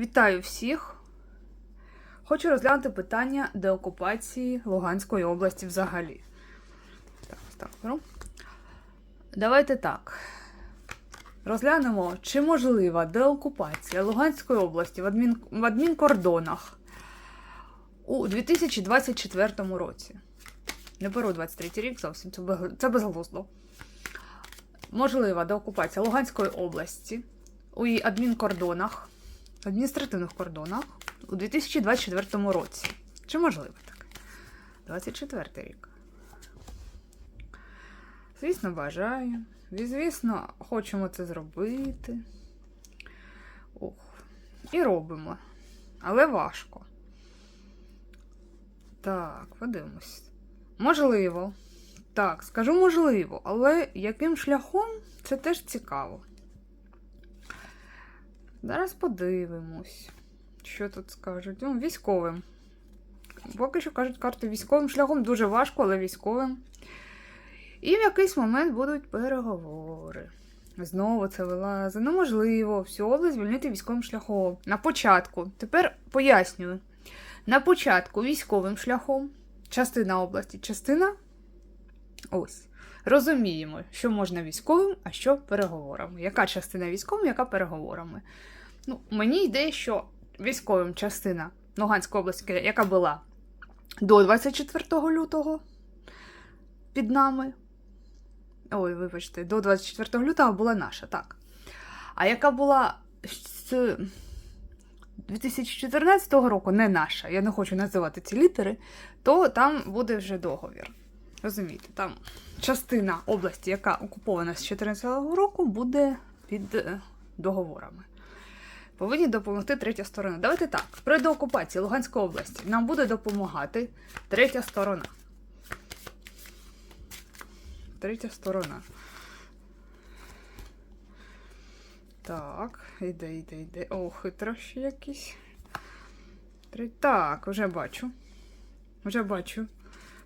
Вітаю всіх! Хочу розглянути питання деокупації Луганської області взагалі. Так, так. Давайте так. Розглянемо, чи можлива деокупація Луганської області в, адмін... в адмінкордонах у 2024 році. Не беру 23 рік зовсім, це безглуздо. Можлива деокупація Луганської області у її адмінкордонах, адміністративних кордонах у 2024 році. Чи можливо таке? 24 рік. Звісно, бажаю. Звісно, хочемо це зробити. Ох. І робимо. Але важко. Так, подивимось. Можливо. Так, скажу можливо, але яким шляхом це теж цікаво. Зараз подивимось, що тут скажуть. Ну, військовим. Поки що кажуть карту військовим шляхом дуже важко, але військовим. І в якийсь момент будуть переговори. Знову це вилазить. Неможливо всю область звільнити військовим шляхом. На початку. Тепер пояснюю. На початку військовим шляхом, частина області, частина. Ось. Розуміємо, що можна військовим, а що переговорами. Яка частина військовим, яка переговорами. Ну, мені йде, що військовим частина Луганської області, яка була до 24 лютого під нами. Ой, вибачте, до 24 лютого була наша, так. А яка була з 2014 року, не наша, я не хочу називати ці літери, то там буде вже договір. Розумієте, там частина області, яка окупована з 2014 року, буде під е, договорами. Повинні допомогти третя сторона. Давайте так. При деокупації Луганської області нам буде допомагати третя сторона. Третя сторона. Так, іде, іде, йде. О, хитрощі якісь. Три... Так, вже бачу. Вже бачу.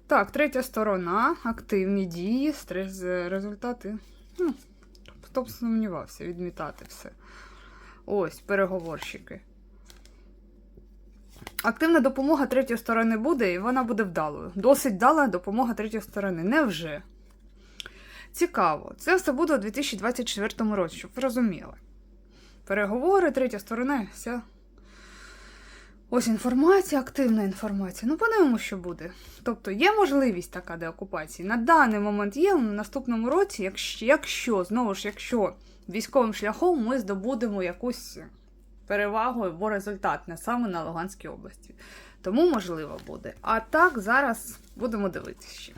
Так, третя сторона, активні дії, стрес, результати. Ну, хто б сумнівався, відмітати все. Ось, переговорщики. Активна допомога третьої сторони буде, і вона буде вдалою. Досить вдала допомога третьої сторони. Невже? Цікаво. Це все буде у 2024 році, щоб ви розуміли. Переговори, третя сторона, вся. Ось інформація, активна інформація. Ну, подивимося, що буде. Тобто є можливість така деокупації. На даний момент є, в наступному році, якщо, якщо знову ж, якщо військовим шляхом ми здобудемо якусь перевагу або результат не саме на Луганській області. Тому можливо буде. А так зараз будемо дивитися ще.